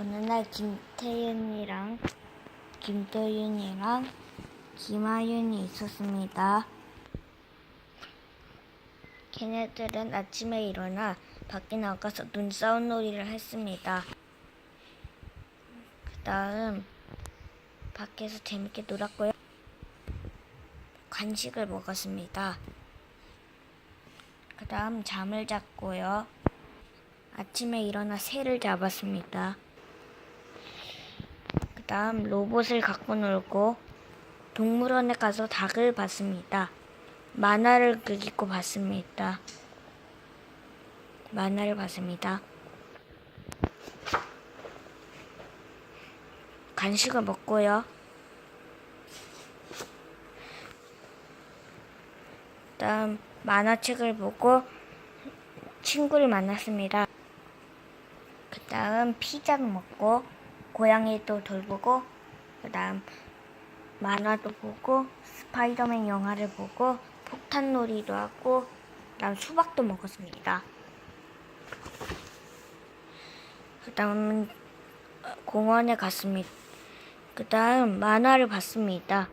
어느 날 김태윤이랑 김도윤이랑 김하윤이 있었습니다. 걔네들은 아침에 일어나 밖에 나가서 눈싸움 놀이를 했습니다. 그 다음 밖에서 재밌게 놀았고요. 간식을 먹었습니다. 그 다음 잠을 잤고요. 아침에 일어나 새를 잡았습니다. 그 다음 로봇을 갖고 놀고 동물원에 가서 닭을 봤습니다. 만화를 그리고 봤습니다. 만화를 봤습니다. 간식을 먹고요. 다음 만화책을 보고 친구를 만났습니다. 그 다음 피자도 먹고 고양이도 돌보고 그 다음 만화도 보고 스파이더맨 영화를 보고 폭탄놀이도 하고 그 다음 수박도 먹었습니다. 그 다음 공원에 갔습니다. 그 다음 만화를 봤습니다.